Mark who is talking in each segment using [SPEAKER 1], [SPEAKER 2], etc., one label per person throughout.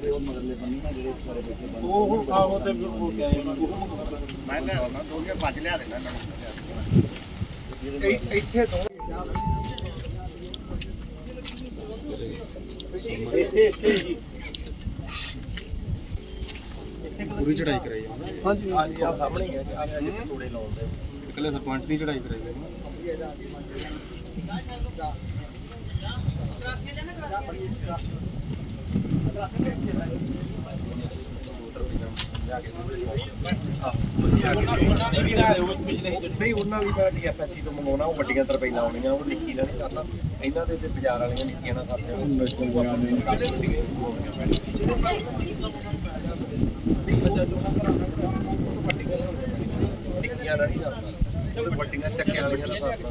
[SPEAKER 1] ਜਿਹੜੇ ਉਹ ਮਗਰਲੇ ਬੰਨੀ ਨਾ ਜਿਹੜੇ ਸਾਰੇ ਬੈਠੇ ਬੰਨੀ
[SPEAKER 2] ਉਹ ਆਹੋ ਤੇ ਉਹ ਕਿਹਾ
[SPEAKER 3] ਮੈਂ ਲੈ ਆਉਣਾ ਦੋ ਕੇ ਭੱਜ ਲਿਆ ਦੇਣਾ ਇਹਨਾਂ ਨੂੰ।
[SPEAKER 2] ਇੱਥੇ ਦੋ ਇੱਥੇ ਇੱਥੇ ਜੀ
[SPEAKER 1] ਪੂਰੀ ਚੜਾਈ ਕਰਾਈ ਹੈ।
[SPEAKER 2] ਹਾਂਜੀ। ਹਾਂਜੀ ਆ ਸਾਹਮਣੇ ਹੀ ਹੈ ਆ ਜਿੱਥੇ ਤੋੜੇ ਲਾਉਂਦੇ
[SPEAKER 1] ਇਕੱਲੇ ਸਰਪੰਚ ਦੀ ਚੜਾਈ ਕਰਾਈ ਹੈ।
[SPEAKER 2] ਨਹੀਂ ਉਹਨਾਂ ਵੀ ਮੈਂ ਡੀਐਫਐਸਸੀ ਤੋਂ ਮੰਗਾਉਣਾ ਉਹ ਵੱਡੀਆਂ ਤਰਪਾਈਆਂ ਆਉਣੀਆਂ ਉਹ ਨਿੱਕੀ ਨਾਲ ਨਹੀਂ ਕਰਨਾ ਇਹਨਾਂ ਦੇ ਤੇ ਬਾਜ਼ਾਰ ਵਾਲੀਆਂ ਨਿੱਕੀਆਂ ਨਾਲ ਕਰਦੇ ਨਿੱਕੀਆਂ ਨਾਲ ਨਹੀਂ ਉਹ ਵੱਡੀਆਂ ਚੱਕਿਆਂ ਵਾਲੀਆਂ ਨਾਲ ਕਰਨਾ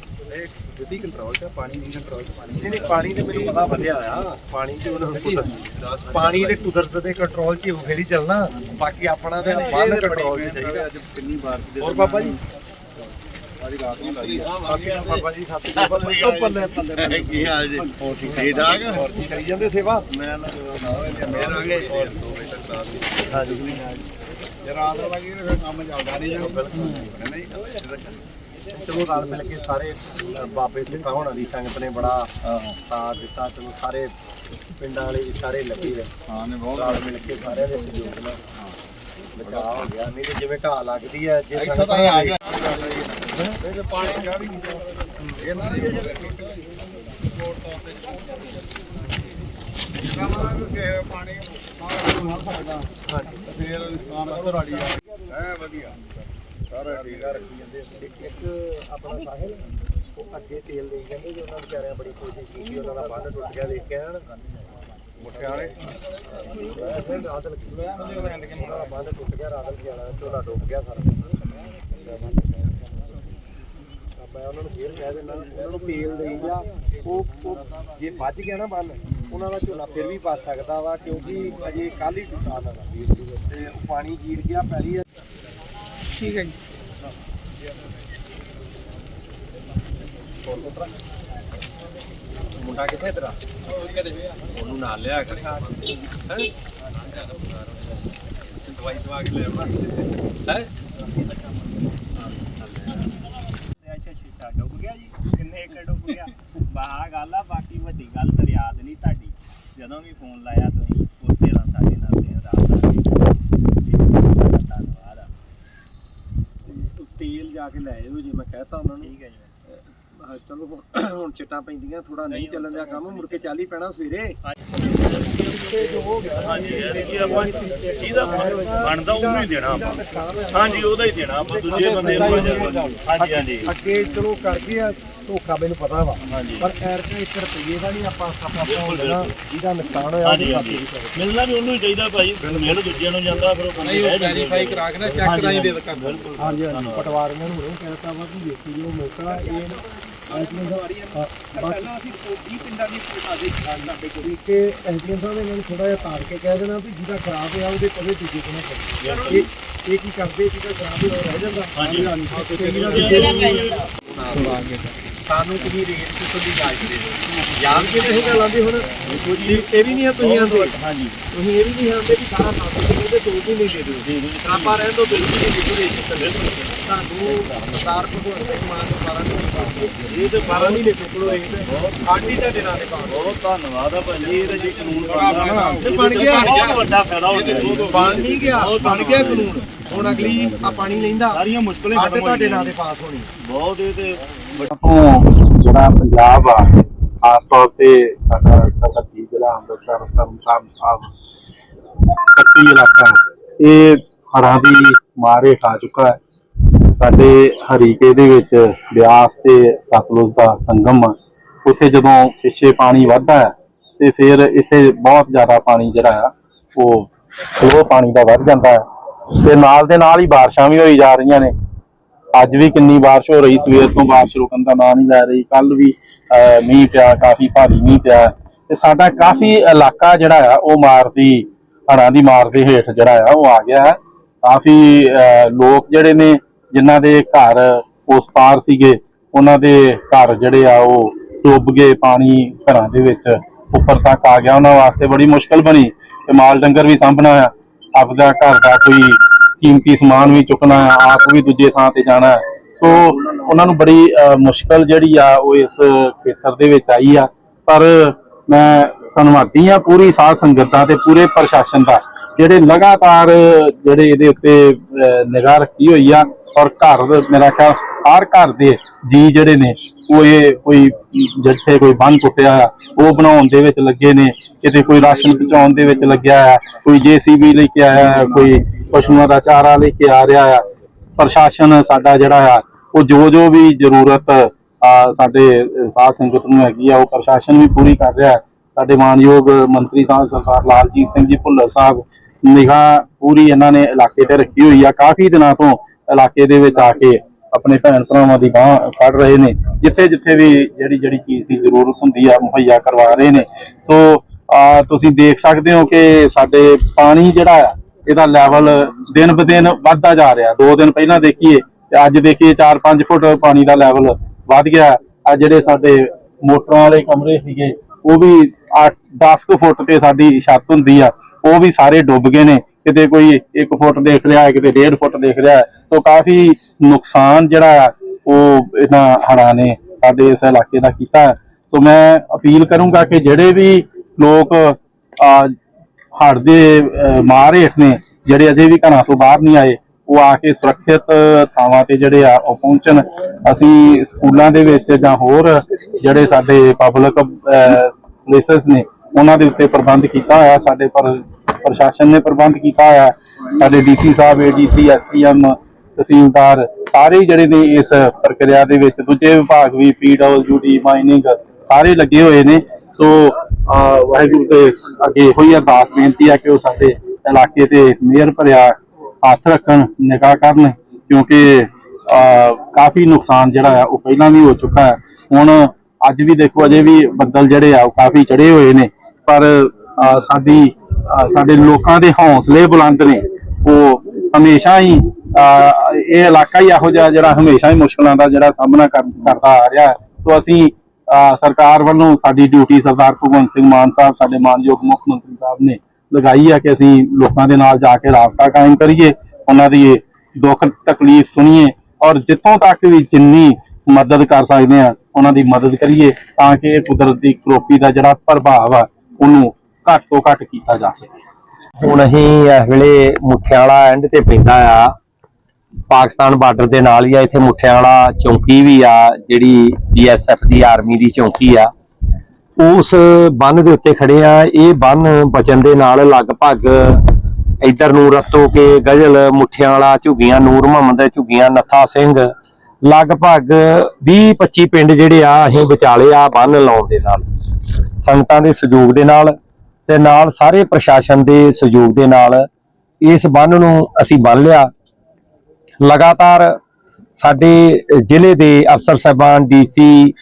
[SPEAKER 2] ਇਹ ਜੁਦੀ ਕੰਟਰੋਲ ਤੇ ਪਾਣੀ ਨਹੀਂ ਕੰਟਰੋਲ ਤੇ ਪਾਣੀ ਨਹੀਂ ਨਹੀਂ ਪਾਣੀ ਤੇ ਮੈਨੂੰ ਪਤਾ ਵਧਿਆ ਆ ਪਾਣੀ ਤੇ ਉਹਨਾਂ ਨੂੰ ਪਾਣੀ ਦੇ ਕੁਦਰਤ ਦੇ ਕੰਟਰੋਲ 'ਚ ਫੇਰ ਹੀ ਚੱਲਣਾ ਬਾਕੀ ਆਪਣਾ ਤੇ ਬੰਨ ਕੰਟਰੋਲ 'ਚ ਚਾਹੀਦਾ
[SPEAKER 1] ਅੱਜ ਕਿੰਨੀ ਵਾਰ ਦੇ
[SPEAKER 2] ਹੋਰ ਬਾਬਾ ਜੀ
[SPEAKER 1] ਸਾਰੀ ਰਾਤ ਨੂੰ ਲਾਈ ਹੈ
[SPEAKER 2] ਬਾਬਾ ਜੀ ਸਤਿ ਸ਼੍ਰੀ ਅਕਾਲ ਪੱਲੇ ਪੱਲੇ
[SPEAKER 3] ਕੀ ਹਾਲ ਜੀ ਠੀਕ ਠਾਕ
[SPEAKER 2] ਹੋਰ ਕੀ ਕਰੀ ਜਾਂਦੇ ਸੇਵਾ
[SPEAKER 3] ਮੈਂ ਨਾ ਮੇਰ ਆ ਗਏ
[SPEAKER 2] ਹਾਂਜੀ
[SPEAKER 3] ਜੇ ਰਾਤ ਨੂੰ ਲੱਗੀ ਫਿਰ ਕੰਮ ਚੱਲਦਾ ਨਹੀਂ ਜਾਂ ਨਹੀਂ
[SPEAKER 2] ਚਲੋ ਰਲ ਮਿਲ ਕੇ ਸਾਰੇ ਬਾਬੇ ਤੇ ਹੋਣਾ ਦੀ ਸੰਗਤ ਨੇ ਬੜਾ ਸਾਥ ਦਿੱਤਾ। ਚਲੋ ਸਾਰੇ ਪਿੰਡਾਂ ਵਾਲੇ ਵੀ ਸਾਰੇ ਲੱਗੇ ਆ
[SPEAKER 1] ਹਾਂ ਨੇ ਬਹੁਤ
[SPEAKER 2] ਰਲ ਮਿਲ ਕੇ ਸਾਰਿਆਂ ਦੇ ਸਹਿਯੋਗ ਨਾਲ। ਬਚਾਅ ਹੋ ਗਿਆ। ਨਹੀਂ ਤੇ ਜਿਵੇਂ ਢਾਹ ਲੱਗਦੀ ਹੈ ਜੇ ਸੰਗਤ
[SPEAKER 3] ਤਾਂ ਆ ਗਿਆ।
[SPEAKER 2] ਇਹ ਪਾਣੀ ਚੜ ਗਈ
[SPEAKER 3] ਇਹਨਾਂ ਦੀ ਕਮਰਾ ਵੀ ਕਿਸੇ ਪਾਣੀ ਸਾਰਾ ਨਾਲ ਸਕਦਾ
[SPEAKER 2] ਹਾਂਜੀ।
[SPEAKER 3] ਫੇਰ ਕੰਮ ਕਰੋ ਰਾੜੀ ਹੈ ਵਧੀਆ। ਸਾਰਾ ਠੀਕ ਆ ਰੱਖੀ ਜਾਂਦੇ
[SPEAKER 2] ਇੱਕ ਇੱਕ ਆਪਣਾ ਸਾਹਿਲ ਉਹ ਅੱਗੇ ਤੇਲ ਦੇ ਕਹਿੰਦੇ ਕਿ ਉਹਨਾਂ ਵਿਚਾਰਿਆਂ ਬੜੀ ਕੋਸ਼ਿਸ਼ ਕੀਤੀ ਉਹਨਾਂ ਦਾ ਬੰਨ ਟੁੱਟ ਗਿਆ ਦੇਖ ਕੇ ਆਣ
[SPEAKER 3] ਮੁੱਠੇ ਵਾਲੇ
[SPEAKER 2] ਫਿਰ ਰਾਤ ਲੱਗੀ। ਮੈਂ ਉਹਦੇ ਨਾਲ ਕਿ ਮੇਰਾ ਬੰਦ ਟੁੱਟ ਗਿਆ ਰਾਤ ਨੂੰ ਜਾਣਾ ਝੋਲਾ ਡੁੱਬ ਗਿਆ ਸਾਰਾ। ਤਾਂ ਮੈਂ ਉਹਨਾਂ ਨੂੰ ਫੇਰ ਕਹਿ ਦਿੰਦਾ ਉਹਨਾਂ ਨੂੰ ਤੇਲ ਦੇਈ ਜਾ। ਉਹ ਜੇ ਵੱਜ ਗਿਆ ਨਾ ਬੰਨ ਉਹਨਾਂ ਦਾ ਝੋਲਾ ਫਿਰ ਵੀ ਬਚ ਸਕਦਾ ਵਾ ਕਿਉਂਕਿ ਅਜੇ ਕੱਲ ਹੀ ਟੁੱਟਾ ਨਾ ਤੇ ਪਾਣੀ ਜੀਰ ਗਿਆ ਪਹਿਲੀ ਠੀਕ ਹੈ ਜੀ ਮੁੰਡਾ ਕਿੱਥੇ ਤੇਰਾ? ਉਹਨੂੰ ਨਾਲ ਲਿਆ ਕਰ। ਹੈ? ਦਵਾਈ ਦਵਾ ਕੇ ਲੈ ਆਉਣਾ। ਹੈ?
[SPEAKER 4] ਡੁੱਬ ਗਿਆ ਜੀ। ਕਿੰਨੇ ਏਕੜ ਡੁੱਬ ਗਿਆ। ਬਾਹ ਗੱਲ ਆ, ਬਾਕੀ ਵੱਡੀ ਗੱਲ ਤਾਂ ਯਾਦ ਨਹੀਂ ਤੁਹਾਡੀ। ਜਦੋਂ ਵੀ ਫੋਨ ਲਾਇਆ ਤੁਸੀਂ ਉਸੇ ਤਰ੍ਹਾਂ ਸਾਡੇ ਨਾਲ ਦਿਨ ਰਾਤ ਆ ਗਏ ਤੁਹਾਡਾ ਧੰਨਵਾਦ ਆ
[SPEAKER 2] ਤੇਲ ਜਾ ਕੇ ਲੈ ਜਾਓ ਜੇ ਮੈਂ ਕਹਤਾ ਉਹਨਾਂ ਨੂੰ।
[SPEAKER 4] ਠੀਕ ਹੈ ਜੀ।
[SPEAKER 2] ਚਲੋ ਹੁਣ- ਚਿੱਟਾਂ ਪੈਂਦੀਆਂ ਥੋੜਾ ਨਹੀਂ ਚੱਲਣ ਦਿਆ ਕੰਮ ਮੁੜ ਕੇ ਚੱਲ ਹੀ ਪੈਣਾ ਸਵੇਰੇ।
[SPEAKER 5] ਹਾਂਜੀ ਇਹ ਕੀ ਆਪਾਂ ਜਿਹਦਾ ਬਣਦਾ ਉਹਨੂੰ ਹੀ ਦੇਣਾ ਆਪਾਂ। ਹਾਂਜੀ ਉਹਦਾ ਹੀ ਦੇਣਾ ਆਪਾਂ ਦੂਜੇ ਬੰਦੇ ਨੂੰ ਹਾਂਜੀ ਹਾਂਜੀ।
[SPEAKER 2] ਅੱਗੇ ਚਲੋ ਕਰ ਗਏ ਆ ਧੋਖਾ ਮੈਨੂੰ ਪਤਾ ਵਾ।
[SPEAKER 5] ਹਾਂਜੀ।
[SPEAKER 2] ਪਰ ਐਰ ਕੇ 1 ਰੁਪਏ ਦਾ ਨਹੀਂ ਆਪਾਂ ਸਾਪਾ
[SPEAKER 5] ਬਿਲਕੁਲ,
[SPEAKER 2] ਪਾਉਣਾ
[SPEAKER 5] ਬਿਲਕੁਲ।
[SPEAKER 2] ਜਿਹਦਾ ਨੁਕਸਾਨ ਹੋਇਆ
[SPEAKER 5] ਹਾਂਜੀ
[SPEAKER 2] ਉਹਦੇ
[SPEAKER 5] ਹਾਂਜੀ।
[SPEAKER 2] ਖਾਤੇ ਵਿੱਚ
[SPEAKER 5] ਮਿਲਣਾ ਵੀ ਉਹਨੂੰ ਹੀ ਚਾਹੀਦਾ ਭਾਈ ਮਿਲ ਦੂਜਿਆਂ ਨੂੰ ਜਾਂਦਾ ਫਿਰ ਉਹ ਬੰਦੇ ਰਹਿ ਜਾਂਦੇ
[SPEAKER 1] ਵੈਰੀਫਾਈ ਕਰਾ ਕੇ ਨਾ ਚੈੱਕ ਕਰਾਈ ਦੇ ਕਰ
[SPEAKER 5] ਬਿਲਕੁਲ।
[SPEAKER 2] ਹਾਂਜੀ ਹਾਂਜੀ।
[SPEAKER 5] ਧੰਨਵਾਦ।
[SPEAKER 2] ਪਟਵਾਰੀਆਂ ਨੂੰ ਇਹ ਕਹਿਤਾ ਵਾ ਕਿ ਵੇਖੀ ਜੋ ਮੌਕਾ ਇਹ ਐਂਟੀਆਂ ਦਾ ਹਾਂ, ਬਾਕੀ
[SPEAKER 4] ਪਹਿਲਾਂ ਅਸੀਂ 20 ਪਿੰਡਾਂ ਦੀ ਸਾਡੇ ਸਾਡੇ ਕੋਲ
[SPEAKER 2] ਕਿ ਐਂਟੀਆਂ ਸਾਹਿਬ ਇਹਨਾਂ ਨੂੰ ਥੋੜਾ ਜਿਹਾ ਤਾਰ ਕੇ ਕਹਿ ਦੇਣਾ ਵੀ ਜਿਹਦਾ ਖਰਾਬ ਹੋਇਆ ਉਹਦੇ ਕਦੇ ਦੂਜੇ ਤੋਂ ਨਾ ਕਰੇ ਇਹ ਇਹ ਕੀ ਕਰਦੇ ਜਿਹਦਾ ਖਰਾਬ ਹੋਇਆ ਰਹਿ ਜਾਂਦਾ
[SPEAKER 5] ਹਾਂਜੀ।
[SPEAKER 2] ਸਾਨੂੰ ਤੁਸੀਂ ਰੇਟ ਕਿੱਥੋਂ ਦੀ ਜਾਇਜ਼ ਦੇ ਦਿਓ। ਯਾਦ ਕਿ ਇਹ ਗੱਲਾਂ ਦੀ ਹੁਣ। ਇਹ ਵੀ ਨਹੀਂ ਹੈ ਤੁਸੀਂ ਆਂਦੇ
[SPEAKER 5] ਹਾਂਜੀ।
[SPEAKER 2] ਤੁਸੀਂ ਇਹ ਵੀ ਨਹੀਂ ਆਂਦੇ ਕਿ ਸਾਰਾ ਸਾਥ ਦੇ ਦੇ ਦੋ ਮਹੀਨੇ ਦੇ ਦਿਓ। ਆਪਾਂ ਰਹਿਣ ਤੋਂ ਬਿਲਕੁਲ ਨਹੀਂ ਵਿਕੂ ਰੇਟ ਤੁਹਾਨੂੰ ਸਰਦਾਰ ਭਗਵੰਤ ਸਿੰਘ ਮਾਨ ਨੂੰ 12 ਮਹੀਨੇ
[SPEAKER 5] ਇਹ ਤੇ
[SPEAKER 2] 12 ਮਹੀਨੇ ਵਿਕੂ ਰੇਟ ਸਾਡੀ ਤਾਂ ਦਿਨਾਂ ਦੇ ਬਾਅਦ
[SPEAKER 5] ਬਹੁਤ ਧੰਨਵਾਦ ਆ ਭਾਜੀ ਇਹਦਾ ਜੇ ਕਾਨੂੰਨ ਨਾ।
[SPEAKER 2] ਤੇ ਬਣ ਗਿਆ।
[SPEAKER 5] ਬਹੁਤ ਵੱਡਾ ਫਾਇਦਾ ਹੋ ਗਿਆ।
[SPEAKER 2] ਬਣ ਨਹੀਂ ਗਿਆ ਬਣ ਗਿਆ ਕਾਨੂੰਨ। ਹੁਣ ਅਗਲੀ ਆ ਪਾਣੀ ਲੈਂਦਾ।
[SPEAKER 5] ਸਾਰੀਆਂ ਮੁਸ਼ਕਲਾਂ
[SPEAKER 2] ਸਾਡੇ
[SPEAKER 5] ਖਤਮ ਹੋ
[SPEAKER 2] ਤੁਹਾਡੇ ਨਾਂ
[SPEAKER 5] ਗਈਆਂ
[SPEAKER 2] ਤੇ ਪਾਸ ਹੋਣੀ।
[SPEAKER 5] ਬਹੁਤ ਇਹ ਤੇ
[SPEAKER 6] ਤੋਂ ਜਿਹੜਾ ਪੰਜਾਬ ਆ ਖਾਸ ਤੌਰ ਤੇ ਸਾਡਾ ਸਰਹੱਦੀ ਜ਼ਿਲ੍ਹਾ ਅੰਮ੍ਰਿਤਸਰ ਤਰਨਤਾਰਨ ਸਾਹਿਬ ਕੱਟੀ ਇਲਾਕਾ ਇਹ ਹੜ੍ਹਾਂ ਦੀ ਮਾਰ ਆ ਚੁੱਕਾ ਹੈ। ਸਾਡੇ ਹਰੀਕੇ ਦੇ ਵਿੱਚ ਬਿਆਸ ਤੇ ਸਤਲੁਜ ਦਾ ਸੰਗਮ ਆ। ਉੱਥੇ ਜਦੋਂ ਪਿੱਛੇ ਪਾਣੀ ਵੱਧਦਾ ਹੈ ਤੇ ਫਿਰ ਇੱਥੇ ਬਹੁਤ ਜ਼ਿਆਦਾ ਪਾਣੀ ਜਿਹੜਾ ਆ ਉਹ ਫਲੋ ਪਾਣੀ ਦਾ ਵੱਧ ਜਾਂਦਾ ਹੈ। ਤੇ ਨਾਲ ਦੇ ਨਾਲ ਹੀ ਬਾਰਿਸ਼ਾਂ ਵੀ ਹੋਈ ਜਾ ਰਹੀਆਂ ਨੇ। ਅੱਜ ਵੀ ਕਿੰਨੀ ਬਾਰਿਸ਼ ਹੋ ਰਹੀ ਸਵੇਰ ਤੋਂ ਬਾਰਿਸ਼ ਰੁਕਣ ਦਾ ਨਾਂ ਨਹੀਂ ਲੈ ਰਹੀ ਕੱਲ ਵੀ ਅਹ, ਮੀਂਹ ਪਿਆ ਕਾਫੀ ਭਾਰੀ ਮੀਂਹ ਪਿਆ। ਤੇ ਸਾਡਾ ਕਾਫੀ ਇਲਾਕਾ ਜਿਹੜਾ ਆ ਉਹ ਮਾਰਦੀ ਦੀ ਦੀ ਮਾਰ ਦੇ ਹੇਠ ਜਿਹੜਾ ਆ ਉਹ ਆ ਗਿਆ ਹੈ। ਕਾਫੀ ਅਹ, ਲੋਕ ਜਿਹੜੇ ਨੇ ਜਿਨ੍ਹਾਂ ਦੇ ਘਰ ਉਸ ਪਾਰ ਸੀਗੇ ਉਹਨਾਂ ਦੇ ਘਰ ਜਿਹੜੇ ਆ ਉਹ ਡੁੱਬ ਗਏ ਪਾਣੀ ਘਰਾਂ ਦੇ ਵਿੱਚ। ਉੱਪਰ ਤੱਕ ਆ ਗਿਆ ਉਹਨਾਂ ਵਾਸਤੇ ਬੜੀ ਮੁਸ਼ਕਲ ਬਣੀ। ਤੇ ਮਾਲ ਡੰਗਰ ਵੀ ਸਾਂਭਣਾ ਆ। ਆਪਦਾ ਘਰ ਦਾ ਕੋਈ ਕੀਮਤੀ ਸਮਾਨ ਵੀ ਚੁੱਕਣਾ ਆਪ ਵੀ ਦੂਜੇ ਥਾਂ ਤੇ ਜਾਣਾ ਸੋ ਉਹਨਾਂ ਨੂੰ ਬੜੀ ਅਹ, ਮੁਸ਼ਕਲ ਜਿਹੜੀ ਆ ਉਹ ਇਸ ਖੇਤਰ ਦੇ ਵਿੱਚ ਆਈ ਆ। ਪਰ ਮੈਂ ਧੰਨਵਾਦੀ ਆ ਪੂਰੀ ਸਾਧ ਸੰਗਤ ਦਾ ਤੇ ਪੂਰੇ ਪ੍ਰਸ਼ਾਸਨ ਦਾ, ਜਿਹੜੇ ਲਗਾਤਾਰ ਜਿਹੜੇ ਇਹਦੇ ਉੱਤੇ ਨਿਗਾਹ ਰੱਖੀ ਹੋਈ ਆ ਔਰ ਘਰ ਮੇਰਾ ਖਿਆਲ ਹਰ ਘਰ ਦੇ ਜੀ ਜਿਹੜੇ ਨੇ, ਉਹ ਇਹ ਕੋਈ ਜਿੱਥੇ ਕੋਈ ਬੰਨ ਟੁੱਟਿਆ ਆ, ਉਹ ਬਣਾਉਣ ਦੇ ਵਿੱਚ ਲੱਗੇ ਨੇ, ਕਿਤੇ ਕੋਈ ਰਾਸ਼ਨ ਪਹੁੰਚਾਉਣ ਦੇ ਵਿੱਚ ਲੱਗਿਆ ਆ, ਕੋਈ ਜੀਸੀਬੀ ਲੈ ਕੇ ਆਇਆ ਹੈ ਕੋਈ ਪਸ਼ੂਆਂ ਦਾ ਚਾਰਾ ਲੈ ਕੇ ਆ ਰਿਹਾ ਆ। ਪ੍ਰਸ਼ਾਸਨ ਸਾਡਾ ਜਿਹੜਾ ਆ, ਉਹ ਜੋ ਜੋ ਵੀ ਜ਼ਰੂਰਤ ਸਾਡੇ ਸਾਧ ਸੰਗਤ ਨੂੰ ਹੈਗੀ ਆ, ਉਹ ਪ੍ਰਸ਼ਾਸਨ ਵੀ ਪੂਰੀ ਕਰ ਰਿਹਾ ਹੈ ਸਾਡੇ ਮਾਨਯੋਗ ਮੰਤਰੀ ਸਾਹਿਬ ਸਰਦਾਰ ਲਾਲਜੀਤ ਸਿੰਘ ਜੀ ਭੁੱਲਰ ਸਾਹਿਬ, ਨਿਗਾਹ ਪੂਰੀ ਇਹਨਾਂ ਨੇ ਇਲਾਕੇ ਤੇ ਰੱਖੀ ਹੋਈ ਆ। ਕਾਫੀ ਦਿਨਾਂ ਤੋਂ ਇਲਾਕੇ ਦੇ ਵਿੱਚ ਆ ਕੇ ਆਪਣੇ ਭੈਣ ਭਰਾਵਾਂ ਦੀ ਬਾਹ ਫੜ ਰਹੇ ਨੇ। ਜਿੱਥੇ ਜਿੱਥੇ ਵੀ ਜਿਹੜੀ ਜਿਹੜੀ ਚੀਜ਼ ਦੀ ਜ਼ਰੂਰਤ ਹੁੰਦੀ ਆ, ਮੁਹੱਈਆ ਕਰਵਾ ਰਹੇ ਨੇ। ਸੋ ਤੁਸੀਂ ਦੇਖ ਸਕਦੇ ਹੋ ਕਿ ਸਾਡੇ ਪਾਣੀ ਜਿਹੜਾ ਆ, ਇਹਦਾ ਲੈਵਲ ਦਿਨ ਬ ਦਿਨ ਵੱਧਦਾ ਜਾ ਰਿਹਾ। ਦੋ ਦਿਨ ਪਹਿਲਾਂ ਦੇਖੀਏ, ਤੇ ਅੱਜ ਦੇਖੀਏ 4-5 ਫੁੱਟ ਪਾਣੀ ਦਾ ਲੈਵਲ ਵੱਧ ਗਿਆ। ਆ ਜਿਹੜੇ ਸਾਡੇ ਮੋਟਰਾਂ ਵਾਲੇ ਕਮਰੇ ਸੀਗੇ ਉਹ ਵੀ 8-10 ਕੁ ਫੁੱਟ ਤੇ ਸਾਡੀ ਛੱਤ ਹੁੰਦੀ ਆ ਉਹ ਵੀ ਸਾਰੇ ਡੁੱਬ ਗਏ ਨੇ ਕਿਤੇ ਕੋਈ 1 ਫੁੱਟ ਦੇਖ ਰਿਹਾ ਹੈ ਕਿਤੇ 1.5 ਫੁੱਟ ਦੇਖ ਰਿਹਾ ਹੈ ਸੋ ਕਾਫੀ ਨੁਕਸਾਨ ਜਿਹੜਾ ਆ ਉਹ ਇਹਨਾਂ ਹੜ੍ਹਾਂ ਨੇ ਸਾਡੇ ਇਸ ਇਲਾਕੇ ਦਾ ਕੀਤਾ ਹੈ। ਸੋ ਮੈਂ ਅਪੀਲ ਕਰੂੰਗਾ ਕਿ ਜਿਹੜੇ ਵੀ ਲੋਕ ਆ ਹੜ੍ਹ ਦੇ ਅਹ, ਮਾਰ ਹੇਠ ਨੇ ਜਿਹੜੇ ਅਜੇ ਵੀ ਘਰਾਂ ਤੋਂ ਬਾਹਰ ਨਹੀਂ ਆਏ ਉਹ ਆ ਕੇ ਸੁਰੱਖਿਅਤ ਥਾਵਾਂ ਤੇ ਜਿਹੜੇ ਆ ਉਹ ਪਹੁੰਚਣ। ਅਸੀਂ ਸਕੂਲਾਂ ਦੇ ਵਿੱਚ ਜਾਂ ਹੋਰ ਜਿਹੜੇ ਸਾਡੇ ਪਬਲਿਕ ਪਲੇਸਸ ਨੇ, ਉਹਨਾਂ ਦੇ ਉੱਤੇ ਪ੍ਰਬੰਧ ਕੀਤਾ ਹੋਇਆ, ਸਾਡੇ ਪਰ, ਪ੍ਰਸ਼ਾਸਨ ਨੇ ਪ੍ਰਬੰਧ ਕੀਤਾ ਹੋਇਆ। ਸਾਡੇ DC sahib ADC SPM tehsildar, ਸਾਰੇ ਜਿਹੜੇ ਨੇ ਇਸ ਪ੍ਰਕਿਰਿਆ ਦੇ ਵਿੱਚ, ਦੂਜੇ ਵਿਭਾਗ ਵੀ ਪੀਡਬਲਯੂਡੀ ਮਾਈਨਿੰਗ ਸਾਰੇ ਲੱਗੇ ਹੋਏ ਨੇ। ਸੋ, ਅਹ, ਵਾਹਿਗੁਰੂ ਦੇ ਅੱਗੇ ਹੋਈ ਅਰਦਾਸ, ਬੇਨਤੀ ਹੈ ਕਿ ਉਹ ਸਾਡੇ ਇਲਾਕੇ ਤੇ ਮਿਹਰ ਭਰਿਆ ਹੱਥ ਰੱਖਣ, ਨਿਗਾਹ ਕਰਨ, ਕਿਉਂਕਿ ਕਾਫੀ ਨੁਕਸਾਨ ਜਿਹੜਾ ਆ, ਉਹ ਪਹਿਲਾਂ ਵੀ ਹੋ ਚੁੱਕਾ ਹੈ। ਹੁਣ ਅੱਜ ਵੀ ਦੇਖੋ, ਅਜੇ ਵੀ ਬੱਦਲ ਜਿਹੜੇ ਆ, ਉਹ ਕਾਫੀ ਚੜੇ ਹੋਏ ਨੇ। ਪਰ ਸਾਡੀ ਸਾਡੇ ਲੋਕਾਂ ਦੇ ਹੌਸਲੇ ਬੁਲੰਦ ਨੇ। ਉਹ ਹਮੇਸ਼ਾ ਹੀ ਇਹ ਇਲਾਕਾ ਹੀ ਇਹੋ ਜਿਹਾ ਜਿਹੜਾ ਹਮੇਸ਼ਾ ਹੀ ਮੁਸ਼ਕਲਾਂ ਦਾ ਜਿਹੜਾ ਸਾਹਮਣਾ ਕਰਦਾ ਆ ਰਿਹਾ ਹੈ। ਸੋ ਅਸੀਂ, ਅਹ, ਸਰਕਾਰ ਵੱਲੋਂ ਸਾਡੀ ਡਿਊਟੀ ਸਰਦਾਰ ਭਗਵੰਤ ਸਿੰਘ ਮਾਨ ਸਾਹਿਬ, ਸਾਡੇ ਮਾਨਯੋਗ ਮੁੱਖ ਮੰਤਰੀ ਸਾਹਿਬ ਨੇ ਲਗਾਈ ਹੈ ਕਿ ਅਸੀਂ ਲੋਕਾਂ ਦੇ ਨਾਲ ਜਾ ਕੇ ਰਾਬਤਾ ਕਾਇਮ ਕਰੀਏ, ਉਹਨਾਂ ਦੀ ਦੁੱਖ ਤਕਲੀਫ ਸੁਣੀਏ ਔਰ ਜਿੱਥੋਂ ਤੱਕ ਵੀ ਜਿੰਨੀ ਮਦਦ ਕਰ ਸਕਦੇ ਆ ਉਹਨਾਂ ਦੀ ਮਦਦ ਕਰੀਏ ਤਾਂ ਕਿ ਇਹ ਕੁਦਰਤੀ ਕਰੋਪੀ ਦਾ ਜਿਹੜਾ ਪ੍ਰਭਾਵ ਆ, ਉਹਨੂੰ ਘੱਟ ਤੋਂ ਘੱਟ ਕੀਤਾ ਜਾ ਸਕੇ।
[SPEAKER 7] ਹੁਣ ਅਸੀਂ ਇਸ ਵੇਲੇ ਮੁਠਿਆਲਾ ਐਂਡ ਤੇ ਪੈਂਦਾ ਆ। ਪਾਕਿਸਤਾਨ ਬਾਰਡਰ ਦੇ ਨਾਲ ਹੀ ਆ, ਇੱਥੇ ਮੁੱਠਿਆਲਾ ਚੌਂਕੀ ਵੀ ਆ, ਜਿਹੜੀ ਬੀਐਸਐਫ ਦੀ ਆਰਮੀ ਦੀ ਚੌਂਕੀ ਆ। ਉਸ ਬੰਨ ਦੇ ਉੱਤੇ ਖੜੇ ਆ। ਇਹ ਬੰਨ ਬਚਣ ਦੇ ਨਾਲ ਲਗਭਗ ਇੱਧਰ ਨੂੰ ਰਤੋ ਕੇ ਗਜਲ, ਮੁੱਠਿਆਂ ਵਾਲਾ, ਝੁੱਗੀਆਂ, ਨੂਰ ਮੁਹੰਮਦ, ਝੁੱਗੀਆਂ, ਨੱਥਾ ਸਿੰਘ, ਲਗਭਗ 20 25 ਪਿੰਡ ਜਿਹੜੇ ਆ, ਅਸੀਂ ਵਿਚਾਲੇ ਆ ਬੰਨ ਲਾਉਣ ਦੇ ਨਾਲ। ਸੰਗਤਾਂ ਦੇ ਸਹਿਯੋਗ ਦੇ ਨਾਲ ਤੇ ਨਾਲ ਸਾਰੇ ਪ੍ਰਸ਼ਾਸਨ ਦੇ ਸਹਿਯੋਗ ਦੇ ਨਾਲ ਇਸ ਬੰਨ ਨੂੰ ਅਸੀਂ ਬੰਨ ਲਿਆ। ਲਗਾਤਾਰ ਸਾਡੇ ਜ਼ਿਲ੍ਹੇ ਦੇ ਅਫਸਰ ਸਾਹਿਬਾਨ, ਡੀਸੀ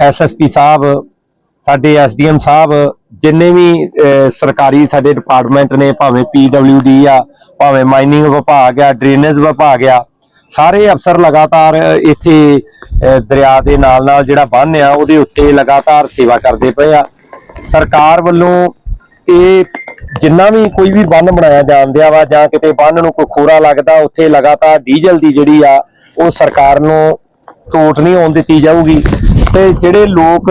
[SPEAKER 7] ਐਸਐਸਪੀ ਸਾਹਿਬ ਸਾਡੇ ਐਸਡੀਐਮ ਸਾਹਿਬ ਜਿੰਨੇ ਵੀ ਸਰਕਾਰੀ ਸਾਡੇ ਡਿਪਾਰਟਮੈਂਟ ਨੇ, ਭਾਵੇਂ ਪੀਡਬਲਯੂਡੀ ਆ, ਭਾਵੇਂ ਮਾਈਨਿੰਗ ਵਿਭਾਗ ਆ ਡਰੇਨੇਜ ਵਿਭਾਗ ਆ, ਸਾਰੇ ਅਫਸਰ ਲਗਾਤਾਰ ਇੱਥੇ ਦਰਿਆ ਦੇ ਨਾਲ ਨਾਲ ਜਿਹੜਾ ਬੰਨ ਆ, ਉਹਦੇ ਉੱਤੇ ਲਗਾਤਾਰ ਸੇਵਾ ਕਰਦੇ ਪਏ ਆ। ਸਰਕਾਰ ਵੱਲੋਂ ਇਹ ਜਿੰਨਾ ਵੀ ਕੋਈ ਵੀ ਬੰਨ ਬਣਾਇਆ ਜਾਂਦਿਆ ਵਾ, ਜਾਂ ਕਿਤੇ ਬੰਨ ਨੂੰ ਕੋਈ ਖੋਰਾ ਲੱਗਦਾ, ਉੱਥੇ ਲਗਾਤਾਰ ਡੀਜ਼ਲ ਦੀ ਜਿਹੜੀ ਆ, ਉਹ ਸਰਕਾਰ ਨੂੰ ਟੋਟ ਨਹੀਂ ਆਉਣ ਦਿੱਤੀ ਜਾਊਗੀ। ਤੇ ਜਿਹੜੇ ਲੋਕ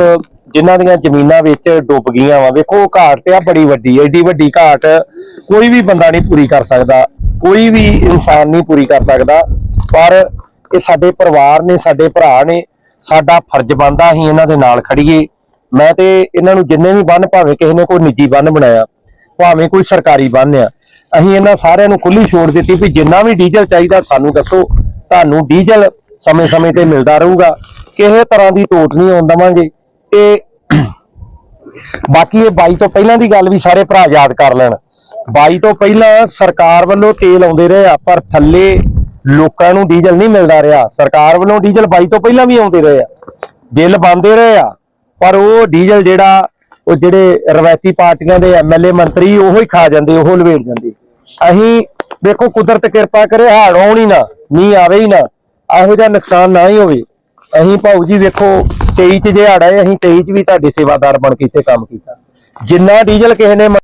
[SPEAKER 7] ਜਿਨ੍ਹਾਂ ਦੀਆਂ ਜ਼ਮੀਨਾਂ ਵਿੱਚ ਡੁੱਬ ਗਈਆਂ ਵਾ, ਵੇਖੋ ਘਾਟ ਤੇ ਆ ਬੜੀ ਵੱਡੀ, ਐਡੀ ਵੱਡੀ ਘਾਟ ਕੋਈ ਵੀ ਬੰਦਾ ਨਹੀਂ ਪੂਰੀ ਕਰ ਸਕਦਾ, ਕੋਈ ਵੀ ਇਨਸਾਨ ਨਹੀਂ ਪੂਰੀ ਕਰ ਸਕਦਾ, ਪਰ ਇਹ ਸਾਡੇ ਪਰਿਵਾਰ ਨੇ, ਸਾਡੇ ਭਰਾ ਨੇ, ਸਾਡਾ ਫਰਜ਼ ਬਣਦਾ ਅਸੀਂ ਇਹਨਾਂ ਦੇ ਨਾਲ ਖੜੀਏ। ਮੈਂ ਤੇ ਇਹਨਾਂ ਨੂੰ ਜਿੰਨੇ ਵੀ ਬੰਨ ਭਾਵੇਂ ਕਿਸੇ ਨੇ ਕੋਈ ਨਿੱਜੀ ਬੰਨ ਬਣਾਇਆ, ਭਾਵੇਂ ਕੋਈ ਸਰਕਾਰੀ ਬੰਨ ਆ, ਅਸੀਂ ਇਹਨਾਂ ਸਾਰਿਆਂ ਨੂੰ ਖੁੱਲੀ ਛੋੜ ਦਿੱਤੀ ਵੀ ਜਿੰਨਾ ਵੀ ਡੀਜ਼ਲ ਚਾਹੀਦਾ ਸਾਨੂੰ ਦੱਸੋ, ਤੁਹਾਨੂੰ ਡੀਜ਼ਲ ਸਮੇਂ-ਸਮੇਂ ਤੇ ਮਿਲਦਾ ਰਹੂਗਾ, ਕਿਸੇ ਤਰ੍ਹਾਂ ਦੀ ਟੋਟ ਨਹੀਂ ਆਉਣ ਦਵਾਂਗੇ। ਤੇ ਬਾਕੀ ਇਹ ਬਾਈ ਤੋਂ ਪਹਿਲਾਂ ਦੀ ਗੱਲ ਵੀ ਸਾਰੇ ਭਰਾ ਯਾਦ ਕਰ ਲੈਣ। 22 ਤੋਂ ਪਹਿਲਾਂ ਸਰਕਾਰ ਵੱਲੋਂ ਤੇਲ ਆਉਂਦੇ ਰਹੇ ਆ, ਪਰ ਥੱਲੇ ਲੋਕਾਂ ਨੂੰ ਡੀਜ਼ਲ ਨਹੀਂ ਮਿਲਦਾ ਰਿਹਾ। ਸਰਕਾਰ ਵੱਲੋਂ ਡੀਜ਼ਲ 22 ਤੋਂ ਪਹਿਲਾਂ ਵੀ ਆਉਂਦੇ ਰਹੇ ਆ। ਬਿੱਲ ਬੰਦੇ ਰਹੇ ਆ, ਪਰ ਉਹ ਡੀਜ਼ਲ ਜਿਹੜਾ, ਉਹ ਜਿਹੜੇ ਰਵਾਇਤੀ ਪਾਰਟੀਆਂ ਦੇ ਐਮਐਲਏ ਮੰਤਰੀ, ਉਹੋ ਹੀ ਖਾ ਜਾਂਦੇ, ਉਹੋ ਲਵੇੜ ਜਾਂਦੇ। ਅਸੀਂ ਦੇਖੋ ਕੁਦਰਤ ਕਿਰਪਾ ਕਰੇ, ਹਾੜ ਆਉਣ ਨਾ, ਮੀਂਹ ਆਵੇ ਹੀ ਨਾ, ਇਹੋ ਜਿਹਾ ਨੁਕਸਾਨ ਨਾ ਹੀ ਹੋਵੇ। ਅਸੀਂ ਭਾਊ ਜੀ ਵੇਖੋ 23 ਚ ਜੇ ਹਾੜ ਆਏ ਅਸੀਂ 23 ਚ ਵੀ ਤੁਹਾਡੇ ਸੇਵਾਦਾਰ ਬਣ ਕੇ ਇੱਥੇ ਕੰਮ ਕੀਤਾ। ਜਿੰਨਾ ਡੀਜ਼ਲ ਕਿਸੇ ਨੇ